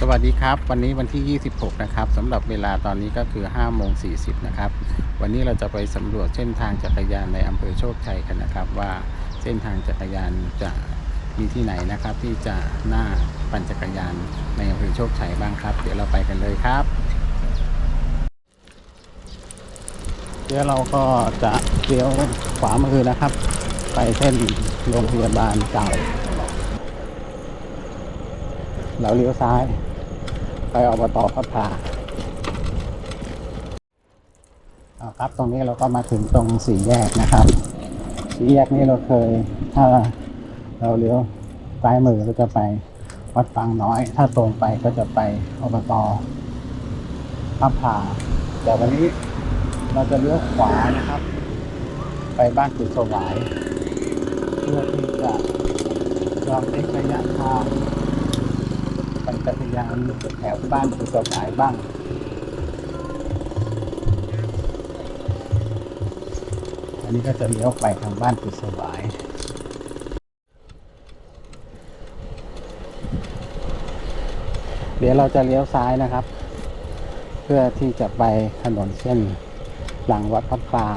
สวัสดีครับ วันนี้วันที่ 26 นะครับสำหรับเวลาตอนนี้ก็คือ5โมง40 นะครับ วันนี้เราจะไปสำรวจเส้นทางจักรยานในอำเภอโชคชัยกันนะครับ ว่าเส้นทางจักรยานจะมีที่ไหนนะครับ ที่จะน่าปั่นจักรยานในอำเภอโชคชัยบ้างครับ เดี๋ยวเราไปกันเลยครับเดี๋ยวเราก็จะเลี้ยวขวามือนะครับ ไปเส้นโรงพยาบาลเก่าเราเลี้ยวซ้าย ไปอบตพัฒนาครับ ตรงนี้เราก็มาถึงตรงสี่แยกนะครับ สี่แยกนี้เราเคย ถ้าเราเลี้ยวซ้ายมือก็จะไปวัดฟางน้อย ถ้าตรงไปก็จะไปอบตพัฒนาแต่วันนี้เราจะเลี้ยวขวานะครับ ไปบ้านกุศวายเพื่อที่จะลองเช็คระยะทาง จักรยานแถวบ้านกุศลายบ้างอันนี้ก็จะเลี้ยวไปทางบ้านกุศลายเดี๋ยวเราจะเลี้ยวซ้ายนะครับ เพื่อที่จะไปถนนเส้นหลังวัดพัดปลา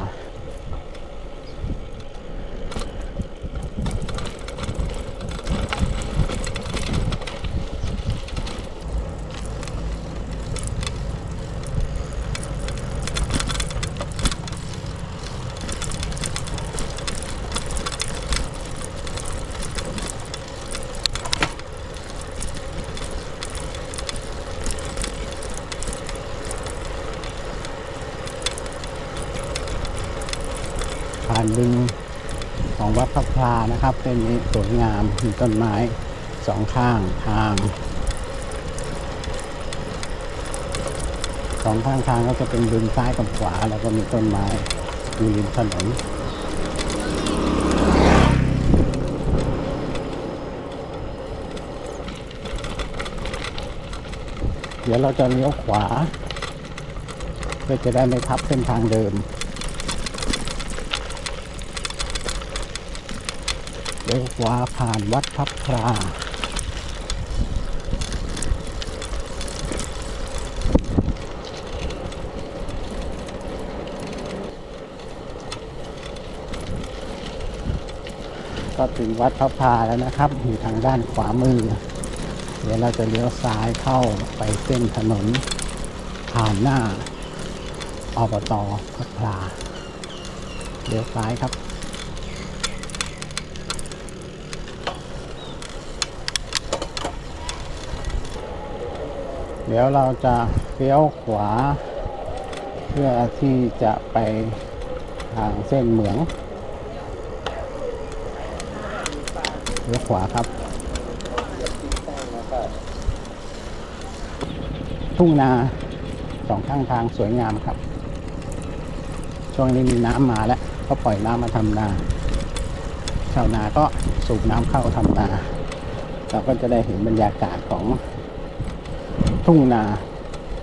ผ่านบึงของวัดพระพลานะครับ เป็นนี้สวยงามมีต้นไม้สองข้างทางสองข้างทางก็จะเป็นบึงซ้ายกับขวา แล้วก็มีต้นไม้อยู่ริมถนนเดี๋ยวเราจะเลี้ยวขวา เพื่อจะได้ไม่ทับเส้นทางเดิม เลี้ยวขวาผ่านวัดพับพลาก็ถึงวัดพระพลาแล้วนะครับ อยู่ทางด้านขวามือ เดี๋ยวเราจะเลี้ยวซ้ายเข้าไปเส้นถนน ผ่านหน้าอบตพัทลาเลี้ยวซ้ายครับ เดี๋ยวเราจะเลี้ยวขวา เพื่อที่จะไปทางเส้นเหมืองเลี้ยวขวาครับ ทุ่งนาสองข้างทางสวยงามครับ ช่วงนี้มีน้ำมาแล้ว ก็ปล่อยน้ำมาทำนา ชาวนาก็สูบน้ำเข้าทำนา เราก็จะได้เห็นบรรยากาศของ ทุ่งนา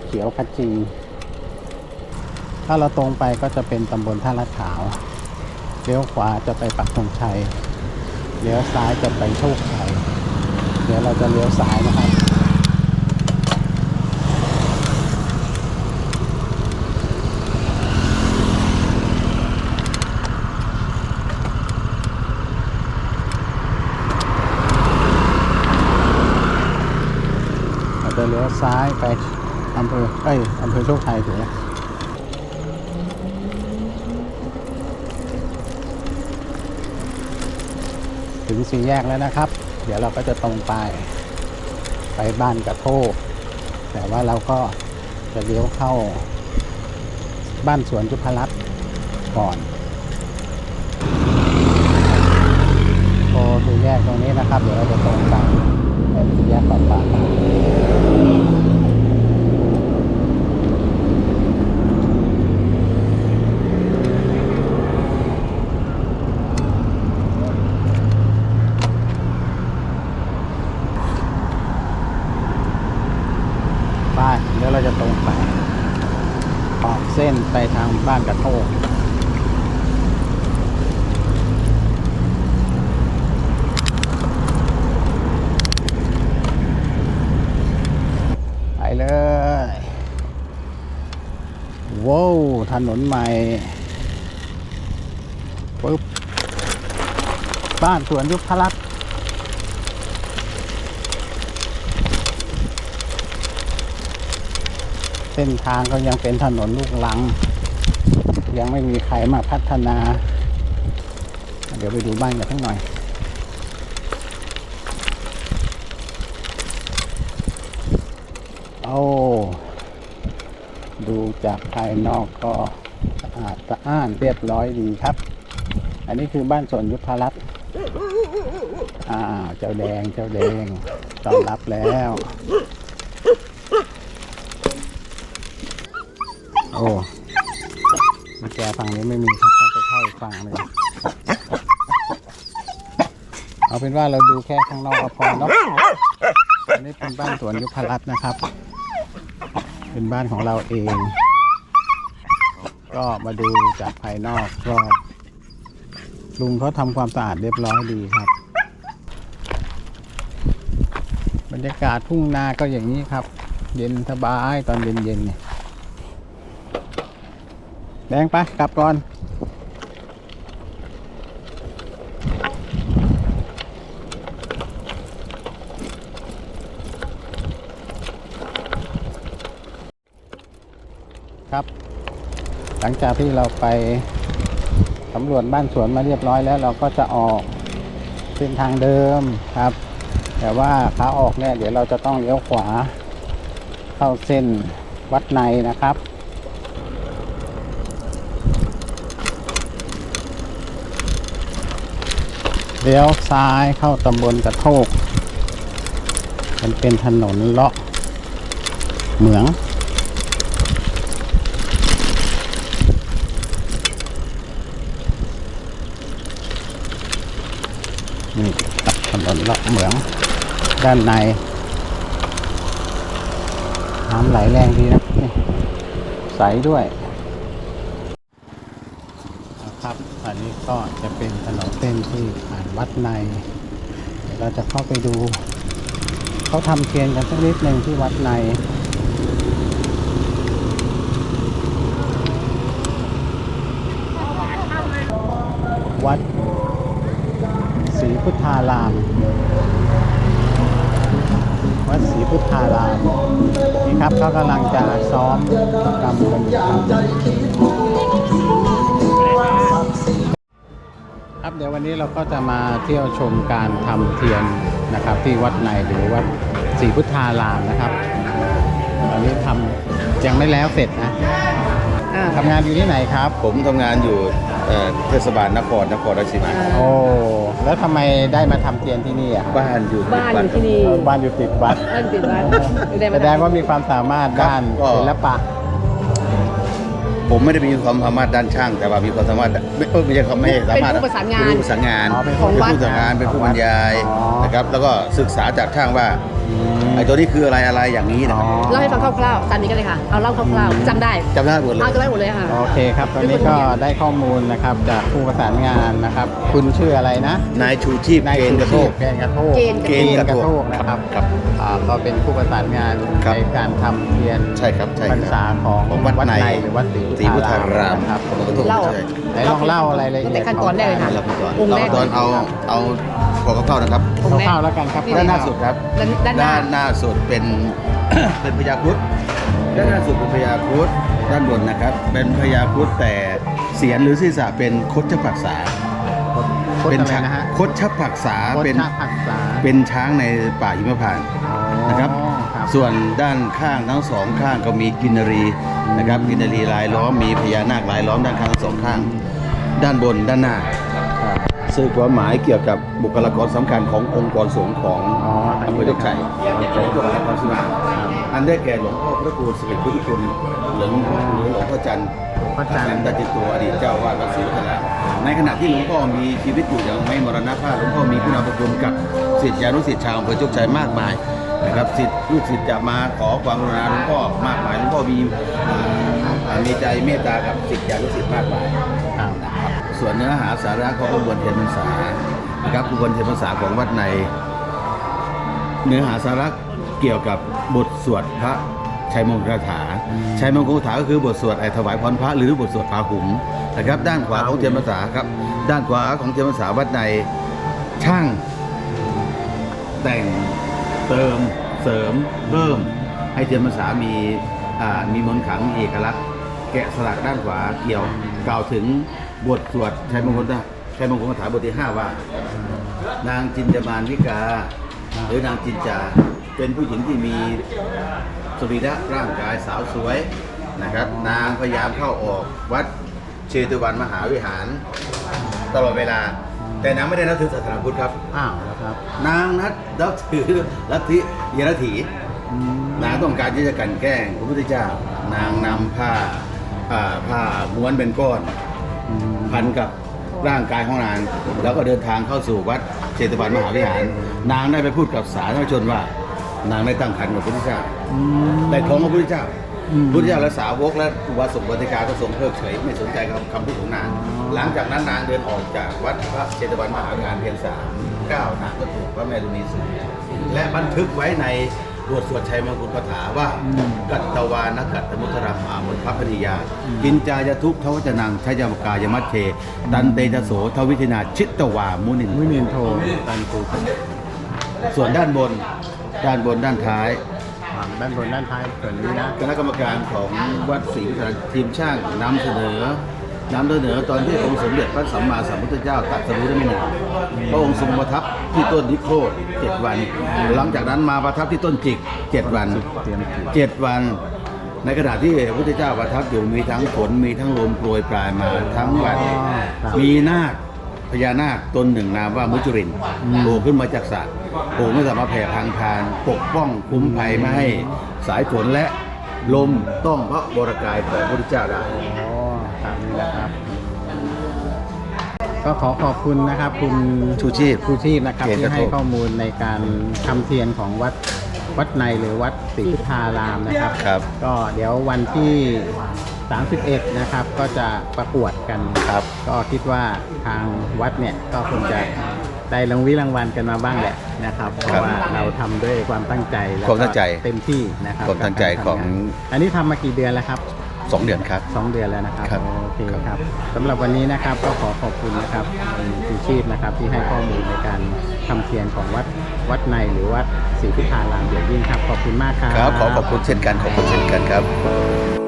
เขียวขจี ถ้าเราตรงไปก็จะเป็นตำบลท่าละขาว เลี้ยวขวาจะไปปักธงชัย เลี้ยวซ้ายจะไปโชคชัย เดี๋ยวเราจะเลี้ยวซ้ายนะครับ จะเลี้ยวซ้ายไปอำเภอเอ้ยอำเภอโชคชัยถูกไหมถึงสี่แยกแล้วนะครับ เดี๋ยวเราก็จะตรงไป ไปบ้านกระโทกแต่ว่าเราก็จะเลี้ยวเข้า บ้านสวนจุพรัตน์ก่อนโอสี่แยกตรงนี้นะครับ เดี๋ยวเราจะตรง ตรงไป ออกเส้นไปทางบ้านกระโทกไปเลยว้าวถนนใหม่ปุ๊บบ้านสวนยุพลัด เส้นทางก็ยังเป็นถนนลูกลัง ยังไม่มีใครมาพัฒนา เดี๋ยวไปดูบ้านกันสักหน่อยโอ้ดูจากภายนอกก็สะอาดสะอ้านเรียบร้อยดีครับ อันนี้คือบ้านสวนยุพรัตน์อ่าวเจ้าแดงเจ้าแดงต้อนรับแล้ว โอ้มาแกฝั่งนี้ไม่มีครับต้องไปเข้าอีกฝั่งเลยเอาเป็นว่าเราดูแค่ข้างนอกก็พอเนาะอันนี้เป็นบ้านสวนยุพรัตน์นะครับ เป็นบ้านของเราเอง ก็มาดูจากภายนอกรอบลุงเขาทำความสะอาดเรียบร้อยดีครับ บรรยากาศทุ่งนาก็อย่างนี้ครับ เย็นสบายตอนเย็นๆเนี่ย แดงไปกลับก่อน ครับ หลังจากที่เราไปสำรวจบ้านสวนมาเรียบร้อยแล้วเราก็จะออกเส้นทางเดิมครับ แต่ว่าขาออกเนี่ยเดี๋ยวเราจะต้องเลี้ยวขวาเข้าเส้นวัดในนะครับ เลี้ยวซ้ายเข้าตำบลกระโทก มันเป็นถนนเลาะเหมือง นี่ถนนเลาะเหมือง ด้านใน น้ำไหลแรงดีนะ ใสด้วย นะครับ อันนี้ก็จะเป็นถนนเส้นที่ผ่านวัดใน เดี๋ยวเราจะเข้าไปดู เขาทำเทียนกันสักนิดหนึ่งที่วัดในวัดศรีพุทธาราม วัดศรีพุทธาราม นี่ครับเขากำลังจะซ้อมกรรมกันครับ ครับเดี๋ยววันนี้เราก็จะมาเที่ยวชมการทำเทียนนะครับ ที่วัดในหรือวัดศรีพุทธารามนะครับตอนนี้ทำยังไม่แล้วเสร็จนะทำงานอยู่ที่ไหนครับ ผมทำงานอยู่เอ่อเทศบาลนครนครราชสีมาโอ้แล้วทำไมได้มาทำเทียนที่นี่อะครับบ้านอยู่บ้านอยู่ที่นี่บ้านอยู่ติดวัดบ้านติดวัดไม่ได้แสมาดงว่ามีความสามารถด้านศิลปะ ผมไม่ได้มีความสามารถด้านช่าง แต่ว่ามีความสามารถไม่เอ้ยไม่ใช่ความไม่ใช่สามารถเป็นผู้ประสานงานเป็นผู้ประสานงานอ๋อเป็นเป็นของวัดผู้ประสานงานเป็นผู้บรรยายอ๋อนะครับแล้วก็ศึกษาจากช่างว่า ไอ้ตัวนี้คืออะไรอะไรอย่างนี้นะครับเล่าให้ฟังคร่าวๆตามนี้กันเลยค่ะเอาเล่าคร่าวๆจำได้จำได้หมดเลยเอาจำได้หมดเลยค่ะ โอเคครับตอนนี้ก็ได้ข้อมูลนะครับจากผู้ประสานงานนะครับ คุณชื่ออะไรนะนายชูชีพนายเกณฑ์กระโทกเกณฑ์กระโทกเกณฑ์เกณฑ์กระโทกนะครับครับอ่าก็เป็นผู้ประสานงานครับในการทำเทียนใช่ครับใช่พรรคษารับของของวัดในหรือวัดศรีศรีพุทธารามนะครับของกระโทกเล่าใช่ ไหนลองเล่ารายละเอียดตั้งแต่ขั้นตอนแรกเลยค่ะเราไปก่อนองค์แรกเราตอนเอาเอาขอเข้าๆนะครับ องค์แรกคร่าวๆแล้วกันครับด้านหน้าสุดครับด้านด้านหน้าด้านหน้าสุดเป็น เป็นพญาครุฑด้านหน้าสุดเป็นพญาครุฑด้านบนนะครับ เป็นพญาครุฑแต่เสียนหรือศีรษะเป็นคดชผักษาเป็เป็นนช้าช้างนะฮะคดชผักษาเป็เป็นน ผักษาเป็นช้างในป่าหิมพานต์ นะครับ อ๋อครับ ส่วนด้านข้างทั้งสองข้างก็มีกินนรีนะครับกินนรีลายล้อมมีพญานาคลายล้อมด้านข้างทั้งสองข้าง ด้านบนด้านหน้าครับสื่อความหมายเกี่ยวกับบุคลากรสำคัญขององค์กรสงฆ์ของอ๋ออำเภอโชคชัยของจังหวัดนครศรีมาอันได้แก่หลวงพ่อพระครูสิริพุทธคุณหลวงหรือหลวงพ่อจันทร์พระจันทร์ตาจิตตัวอดีตเจ้าวาดวัดศรีวัฒนารามในขณะที่หลวงพ่อมีชีวิตอยู่ยังไม่มรณภาพหลวงพ่อมีคุณาภคุณกับศิษยานุศิษย์ชาวอำเภอโชคชัยมากมาย นะครับศิษย์ลูกศิษย์จะมาขอความกรุณาหลวงพ่อมากมายหลวงพ่อมีอ่ามีใจเมตตากับศิษยานุศิษย์มากมายครับส่วนเนื้อหาสาระของขบวนเทียนพรรษานะครับขบวนเทียนพรรษาของวัดใน เนื้อหาสาระเกี่ยวกับบทสวดพระชชัยมงคลคาถาชัยมงคลคาถาก็คือบทสวดไอ้ถวายพรพระหรือบทสวดพาหุงนะครับ ด้านขวาของเทียนพรรษาครับด้านขวาของเทียนพรรษาวัดในช่างแต่ง เติมเสริมเพิ่ม ให้เทียนพรรษามีมีมนต์ขลังมีเอกลักษณ์ แกะสลักด้านขวาเกี่ยวกล่าวถึงบทสวดชัยมงคลนะชัยมงคลคาถาบทที่ห้าว่า นางจินจามานวิกา หรือนางจินจาเป็นผู้หญิงที่มีสรีระร่างกายสาวสวยนะครับ นางพยายามเข้าออกวัดเชตุวันมหาวิหาร ตลอดเวลา แต่นางไม่ได้นับถือศาสนาพุทธครับ อ้าวแล้วครับ นางนัดนับถือลัทธิเยรถีอืมนางต้องการที่จะกลันแกล้งพระพุทธเจ้า นางนำผ้าอ่าผ้าม้วนเป็นก้อน อืมพันกับร่างกายของนาง แล้วก็เดินทางเข้าสู่วัดเจตวันมหาวิหาร นางได้ไปพูดกับสาธารณชนว่า นางได้ตั้งครรภ์กับพระพุทธเจ้าอืมได้ท้องกับพระพุทธเจ้าอืม พระพุทธเจ้าและสาวกและอุบาสกอุบาสิกาก็ทรงเพิกเฉยไม่สนใจคำคำพูดของนางอ๋อหลังจากนั้นนางเดินออกจากวัดพระเจตวันมหาวิหารเพียงสามก้าวนางก็ถูกพระแม่ดุนีสูและบันทึกไว้ในบทสวดชัยมงคลคาถาว่า กัตตวานกัตตมุตรามามนพระพนิยา กินจายทุกทวจนังชยมกายมัตเทตันเตจโสทวิธินาชิตตวามุนินมุนินโทตันตุส่วนด้านบนด้านบนด้านท้าย ด้านบนด้านท้ายส่วนนี้นะคณะกรรมการของวัดศรีวิทยาทีมช่างนำเสนอนำเสนอตอนที่องค์สมเด็จพระสัมมาสัมพุทธเจ้าตรัสรู้ได้ไม่นานพระองค์ทรงประทับที่ต้นนิโครธเจ็ดวัน หลังจากนั้นมาประทับที่ต้นจิกเจ็ดวันเตรียมจิตเจ็ดวัน ในขณะที่พระพุทธเจ้าประทับอยู่มีทั้งฝนมีทั้งลมโปรยปลายมาทั้งวันครับมีนาคพญานาคตนหนึ่งนามว่ามุจรินโผล่ขึ้นมาจากสระ โผล่ไม่สามารถแผ่พังพานปกป้องคุ้มภัยไม่ให้สายฝนและลมต้องพระบรกายของพระพุทธเจ้าได้อ๋อตามนี้นะครับ ก็ขอขอบคุณนะครับ คุณชูชีพ ชูชีพนะครับ เกียรติที่ให้กระทบข้อมูลในการทำเทียนของวัดวัดในหรือวัดศรีพุทธารามนะครับ ครับ ก็เดี๋ยววันที่ 31 นะครับ ก็จะประกวดกัน ครับ ก็คิดว่าทางวัดเนี่ยก็คงจะ ได้รางวิรางวัลกันมาบ้างแหละนะครับ เพราะว่าเราทำด้วยความตั้งใจแล้วความตั้ก็งใจเต็มที่นะครับความตั้งใจกับกรของทำานอันนี้ทำมากี่เดือนแล้วครับ สองเดือนครับ สองเดือนแล้วนะครับครับโอเคครับครับสำหรับวันนี้นะครับก็ขอขอบคุณนะครับคุณชีพนะครับที่ให้ข้อมูลในการทำเทียนของวัดวัดในหรือวัดศรีพุทธารามเดียวยิ่งครับ ขอบคุณมากครับ ครับขอขอบคุณเช่นกันขอบคุณเช่นกันครับ